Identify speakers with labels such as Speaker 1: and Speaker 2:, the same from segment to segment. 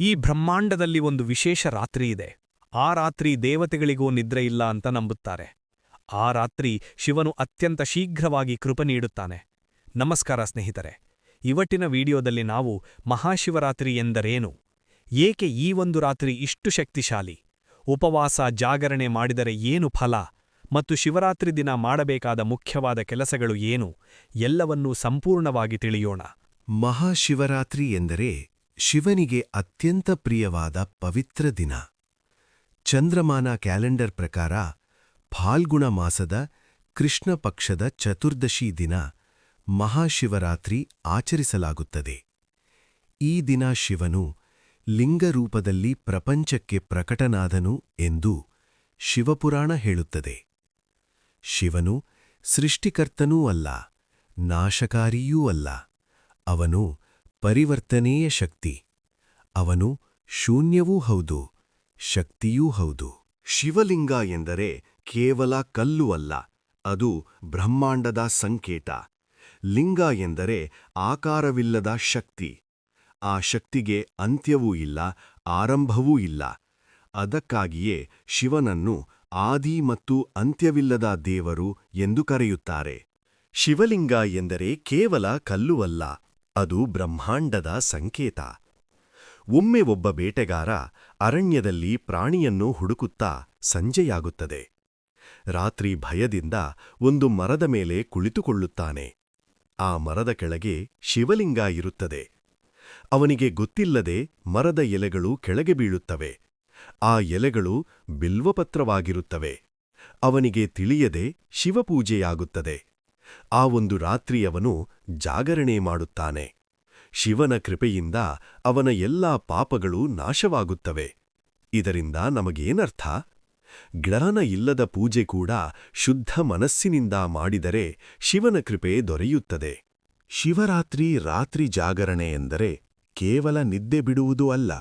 Speaker 1: ಈ ಬ್ರಹ್ಮಾಂಡದಲ್ಲಿ ಒಂದು ವಿಶೇಷ ರಾತ್ರಿ ಇದೆ. ಆ ರಾತ್ರಿ ದೇವತೆಗಳಿಗೂ ನಿದ್ರೆ ಇಲ್ಲ ಅಂತ ನಂಬುತ್ತಾರೆ. ಆ ರಾತ್ರಿ ಶಿವನು ಅತ್ಯಂತ ಶೀಘ್ರವಾಗಿ ಕೃಪ ನೀಡುತ್ತಾನೆ. ನಮಸ್ಕಾರ ಸ್ನೇಹಿತರೆ. ಇವಟ್ಟಿನ ವಿಡಿಯೋದಲ್ಲಿ ನಾವು ಮಹಾಶಿವರಾತ್ರಿ ಎಂದರೇನು? ಏಕೆ ಈ ಒಂದು ರಾತ್ರಿ ಇಷ್ಟು ಶಕ್ತಿಶಾಲಿ? ಉಪವಾಸ, ಜಾಗರಣೆ ಮಾಡಿದರೆ ಏನು ಫಲ? ಮತ್ತು ಶಿವರಾತ್ರಿ ದಿನ ಮಾಡಬೇಕಾದ ಮುಖ್ಯವಾದ ಕೆಲಸಗಳು ಏನು? ಎಲ್ಲವನ್ನೂ ಸಂಪೂರ್ಣವಾಗಿ ತಿಳಿಯೋಣ.
Speaker 2: ಮಹಾಶಿವರಾತ್ರಿ ಎಂದರೆ ಶಿವನಿಗೆ ಅತ್ಯಂತ ಪ್ರಿಯವಾದ ಪವಿತ್ರ ದಿನ. ಚಂದ್ರಮಾನ ಕ್ಯಾಲೆಂಡರ್ ಪ್ರಕಾರ ಫಾಲ್ಗುಣ ಮಾಸದ ಕೃಷ್ಣ ಪಕ್ಷದ ಚತುರ್ದಶಿ ದಿನ ಮಹಾಶಿವರಾತ್ರಿ ಆಚರಿಸಲಾಗುತ್ತದೆ. ಈ ದಿನ ಶಿವನು ಲಿಂಗರೂಪದಲ್ಲಿ ಪ್ರಪಂಚಕ್ಕೆ ಪ್ರಕಟನಾದನು ಎಂದು ಶಿವಪುರಾಣ ಹೇಳುತ್ತದೆ. ಶಿವನು ಸೃಷ್ಟಿಕರ್ತನೂ ಅಲ್ಲ, ನಾಶಕಾರಿಯೂ ಅಲ್ಲ. ಅವನು ಪರಿವರ್ತನೆಯ ಶಕ್ತಿ. ಅವನು ಶೂನ್ಯವೂ ಹೌದು, ಶಕ್ತಿಯೂ ಹೌದು. ಶಿವಲಿಂಗ ಎಂದರೆ ಕೇವಲ ಕಲ್ಲು ಅಲ್ಲ, ಅದು ಬ್ರಹ್ಮಾಂಡದ ಸಂಕೇತ. ಲಿಂಗ ಎಂದರೆ ಆಕಾರವಿಲ್ಲದ ಶಕ್ತಿ. ಆ ಶಕ್ತಿಗೆ ಅಂತ್ಯವೂ ಇಲ್ಲ, ಆರಂಭವೂ ಇಲ್ಲ. ಅದಕ್ಕಾಗಿಯೇ ಶಿವನನ್ನು ಆದಿ ಮತ್ತು ಅಂತ್ಯವಿಲ್ಲದ ದೇವರು ಎಂದು ಕರೆಯುತ್ತಾರೆ. ಶಿವಲಿಂಗ ಎಂದರೆ ಕೇವಲ ಕಲ್ಲು ಅಲ್ಲ ಅದು ಬ್ರಹ್ಮಾಂಡದ ಸಂಕೇತ. ಒಮ್ಮೆ ಒಬ್ಬ ಬೇಟೆಗಾರ ಅರಣ್ಯದಲ್ಲಿ ಪ್ರಾಣಿಯನ್ನು ಹುಡುಕುತ್ತಾ ಸಂಜೆಯಾಗುತ್ತದೆ. ರಾತ್ರಿ ಭಯದಿಂದ ಒಂದು ಮರದ ಮೇಲೆ ಕುಳಿತುಕೊಳ್ಳುತ್ತಾನೆ. ಆ ಮರದ ಕೆಳಗೆ ಶಿವಲಿಂಗ ಇರುತ್ತದೆ. ಅವನಿಗೆ ಗೊತ್ತಿಲ್ಲದೆ ಮರದ ಎಲೆಗಳು ಕೆಳಗೆ ಬೀಳುತ್ತವೆ. ಆ ಎಲೆಗಳು ಬಿಲ್ವಪತ್ರವಾಗಿರುತ್ತವೆ. ಅವನಿಗೆ ತಿಳಿಯದೆ ಶಿವಪೂಜೆಯಾಗುತ್ತದೆ. ಆ ಒಂದು ರಾತ್ರಿ ಅವನು ಜಾಗರಣೆ ಮಾಡುತ್ತಾನೆ. ಶಿವನ ಕೃಪೆಯಿಂದ ಅವನ ಎಲ್ಲಾ ಪಾಪಗಳು ನಾಶವಾಗುತ್ತವೆ. ಇದರಿಂದ ನಮಗೇನರ್ಥ? ಜ್ಞಾನ ಇಲ್ಲದ ಪೂಜೆ ಕೂಡ ಶುದ್ಧ ಮನಸ್ಸಿನಿಂದ ಮಾಡಿದರೆ ಶಿವನ ಕೃಪೆ ದೊರೆಯುತ್ತದೆ. ಶಿವರಾತ್ರಿ ರಾತ್ರಿ ಜಾಗರಣೆ ಎಂದರೆ ಕೇವಲ ನಿದ್ದೆ ಬಿಡುವುದು ಅಲ್ಲ,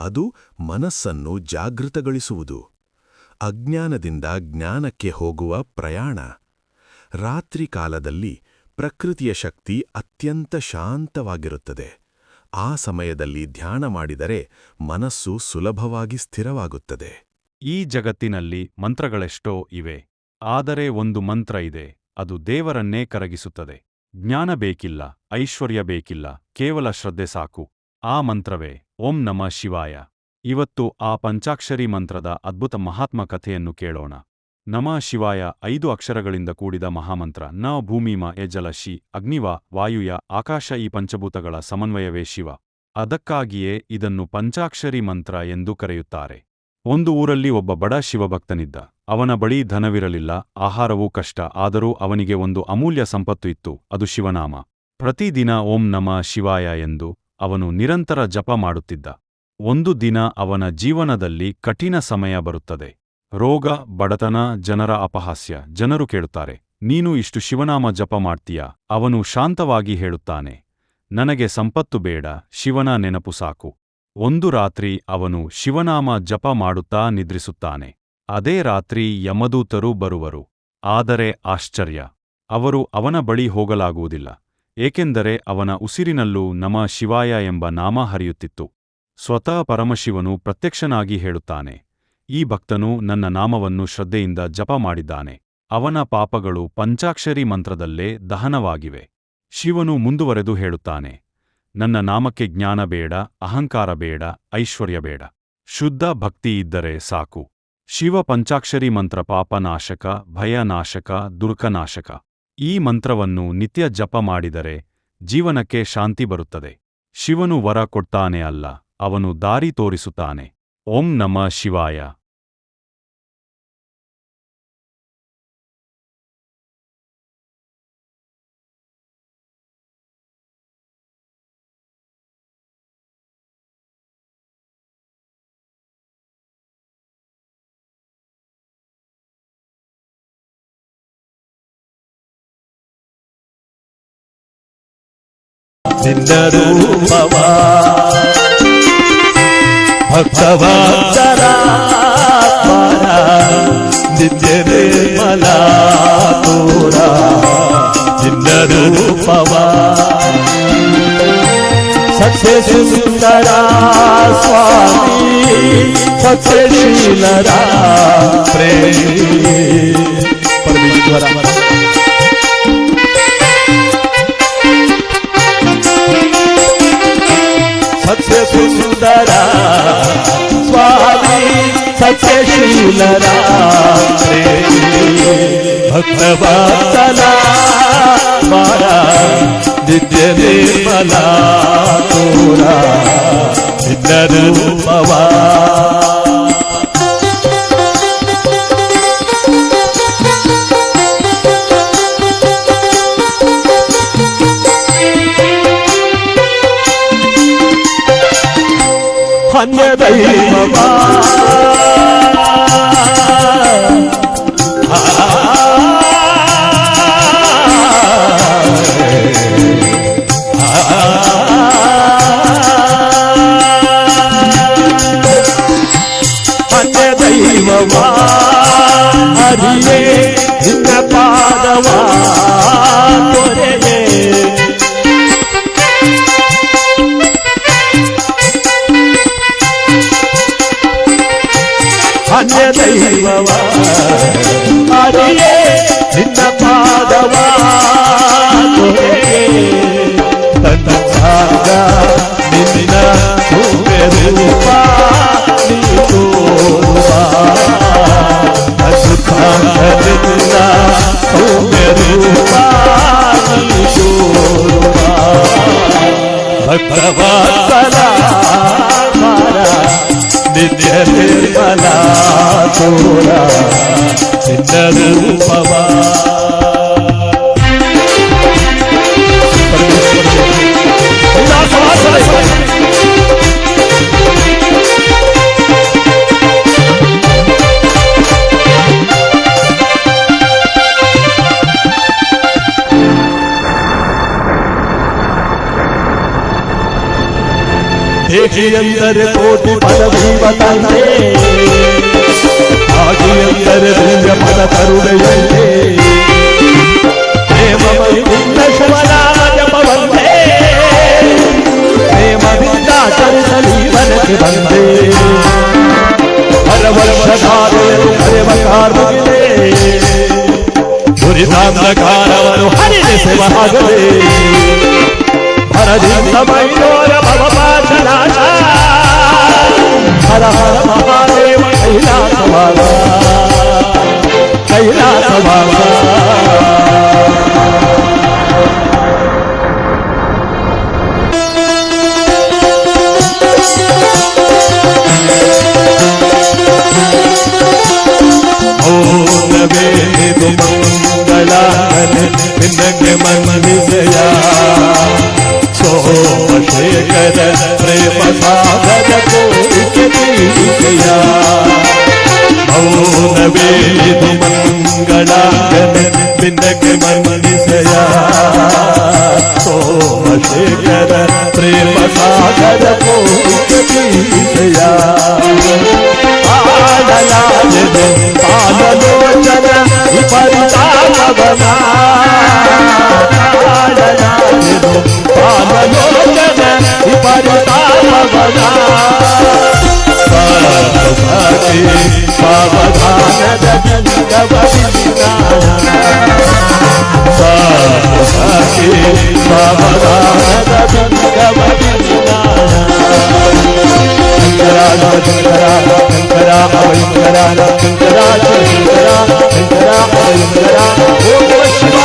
Speaker 2: ಅದು ಮನಸ್ಸನ್ನು ಜಾಗೃತಗೊಳಿಸುವುದು. ಅಜ್ಞಾನದಿಂದ ಜ್ಞಾನಕ್ಕೆ ಹೋಗುವ ಪ್ರಯಾಣ. ರಾತ್ರಿ ಕಾಲದಲ್ಲಿ ಪ್ರಕೃತಿಯ ಶಕ್ತಿ ಅತ್ಯಂತ ಶಾಂತವಾಗಿರುತ್ತದೆ. ಆ ಸಮಯದಲ್ಲಿ ಧ್ಯಾನ ಮಾಡಿದರೆ ಮನಸ್ಸು ಸುಲಭವಾಗಿ ಸ್ಥಿರವಾಗುತ್ತದೆ.
Speaker 3: ಈ ಜಗತ್ತಿನಲ್ಲಿ ಮಂತ್ರಗಳೆಷ್ಟೋ ಇವೆ. ಆದರೆ ಒಂದು ಮಂತ್ರ ಇದೆ, ಅದು ದೇವರನ್ನೇ ಕರಗಿಸುತ್ತದೆ. ಜ್ಞಾನ ಬೇಕಿಲ್ಲ, ಐಶ್ವರ್ಯ ಬೇಕಿಲ್ಲ, ಕೇವಲ ಶ್ರದ್ಧೆ ಸಾಕು. ಆ ಮಂತ್ರವೇ, ಓಂ ನಮ ಶಿವಾಯ. ಇವತ್ತು ಆ ಪಂಚಾಕ್ಷರಿ ಮಂತ್ರದ ಅದ್ಭುತ ಮಹಾತ್ಮ ಕಥೆಯನ್ನು ಕೇಳೋಣ. ನಮ ಶಿವಾಯ ಐದು ಅಕ್ಷರಗಳಿಂದ ಕೂಡಿದ ಮಹಾಮಂತ್ರ ನ ಭೂಮಿಮ ಎಜಲ ಶಿ ಅಗ್ನಿವ ವಾಯುಯ ಆಕಾಶ ಈ ಪಂಚಭೂತಗಳ ಸಮನ್ವಯವೇ ಶಿವ. ಅದಕ್ಕಾಗಿಯೇ ಇದನ್ನು ಪಂಚಾಕ್ಷರಿ ಮಂತ್ರ ಎಂದು ಕರೆಯುತ್ತಾರೆ. ಒಂದು ಊರಲ್ಲಿ ಒಬ್ಬ ಬಡ ಶಿವಭಕ್ತನಿದ್ದ. ಅವನ ಬಳಿ ಧನವಿರಲಿಲ್ಲ, ಆಹಾರವೂ ಕಷ್ಟ, ಆದರೂ ಅವನಿಗೆ ಒಂದು ಅಮೂಲ್ಯ ಸಂಪತ್ತು ಇತ್ತು, ಅದು ಶಿವನಾಮ. ಪ್ರತಿದಿನ ಓಂ ನಮ ಶಿವಾಯ ಎಂದು ಅವನು ನಿರಂತರ ಜಪ ಮಾಡುತ್ತಿದ್ದ. ಒಂದು ದಿನ ಅವನ ಜೀವನದಲ್ಲಿ ಕಠಿಣ ಸಮಯ ಬರುತ್ತದೆ. ರೋಗ, ಬಡತನ, ಜನರ ಅಪಹಾಸ್ಯ, ಜನರು ಕೇಳುತ್ತಾರೆ, ನೀನು ಇಷ್ಟು ಶಿವನಾಮ ಜಪ ಮಾಡ್ತೀಯ? ಅವನು ಶಾಂತವಾಗಿ ಹೇಳುತ್ತಾನೆ, ನನಗೆ ಸಂಪತ್ತು ಬೇಡ, ಶಿವನ ನೆನಪು ಸಾಕು. ಒಂದು ರಾತ್ರಿ ಅವನು ಶಿವನಾಮ ಜಪ ಮಾಡುತ್ತಾ ನಿದ್ರಿಸುತ್ತಾನೆ, ಅದೇ ರಾತ್ರಿ ಯಮದೂತರು ಬರುವರು, ಆದರೆ ಆಶ್ಚರ್ಯ, ಅವರು ಅವನ ಬಳಿ ಹೋಗಲಾಗುವುದಿಲ್ಲ, ಏಕೆಂದರೆ ಅವನ ಉಸಿರಿನಲ್ಲೂ ನಮ ಶಿವಾಯ ಎಂಬ ನಾಮ ಹರಿಯುತ್ತಿತ್ತು. ಸ್ವತಃ ಪರಮಶಿವನು ಪ್ರತ್ಯಕ್ಷನಾಗಿ ಹೇಳುತ್ತಾನೆ ಈ ಭಕ್ತನು ನನ್ನ ನಾಮವನ್ನು ಶ್ರದ್ಧೆಯಿಂದ ಜಪ ಮಾಡಿದ್ದಾನೆ. ಅವನ ಪಾಪಗಳು ಪಂಚಾಕ್ಷರಿ ಮಂತ್ರದಲ್ಲೇ ದಹನವಾಗಿವೆ. ಶಿವನು ಮುಂದುವರೆದು ಹೇಳುತ್ತಾನೆ. ನನ್ನ ನಾಮಕ್ಕೆ ಜ್ಞಾನ ಬೇಡ, ಅಹಂಕಾರ ಬೇಡ, ಐಶ್ವರ್ಯ ಬೇಡ. ಶುದ್ಧ ಭಕ್ತಿ ಇದ್ದರೆ ಸಾಕು. ಶಿವ ಪಂಚಾಕ್ಷರಿ ಮಂತ್ರ ಪಾಪನಾಶಕ, ಭಯನಾಶಕ ದುರ್ಕನಾಶಕ ಈ ಮಂತ್ರವನ್ನು ನಿತ್ಯ ಜಪ ಮಾಡಿದರೆ ಜೀವನಕ್ಕೆ ಶಾಂತಿ ಬರುತ್ತದೆ. ಶಿವನು ವರ ಕೊಡ್ತಾನೆ ಅಲ್ಲ, ಅವನು ದಾರಿ ತೋರಿಸುತ್ತಾನೆ.
Speaker 4: Om Namah Shivaya. നിന്റെ సభారా నిత్య నిర్మలా తోరా చిన్న స్వామి ప్రేమి. పరమేశ్వర సత్యశీలరా? భక్తవాసలా మారా నిత్య నిర్మలా తోరా నిన్న రూపవా అన్నదైవవా Amém. భక్తవాత్సల చిన్న రూపవా ಹೇಗೆ ಎಂದರೆ ಕೋಟಿ ಪದವೀವ ತಂದೆ ಹಾಗೆ ಎಂದರೆ ದಿವ್ಯ ಪದ ಕರುಣೆಯಂತೆ ಪ್ರೇಮಮಯಿ ನಿನ್ನ ಶಿವನಾಮ ಜಪವಂತೆ ಪ್ರೇಮದಿಂದ ಆಚರಿಸಲಿ ಮನಕ್ಕೆ ಬಂದೆ ಹರವರ್ಷಧಾರೆಯರು ಕರೆವ ಕಾರ್ಮಿಗೆ ದುರಿತಾಂಧಕಾರವನ್ನು ಹರಿದೆಸೆವಾಗಲೇ ಹರದಿಂದ ಮೈನೋರ హర హర మహాదేవ కైలాస ഏത് മംഗളാകരൻ നിന്നക്ക് മനുഷ്യ സോമശേഖര പ്രേമസാഗര പോയ ആടലാജന പാദലോചന പരിതാപവനാ ആടലാജന പാദലോചന പരിതാപവനാ सावधान सावधान शंकरा शंकरा अवयंकरा शंकरा शंकरा शंकरा अवयंकरा ओम शिवा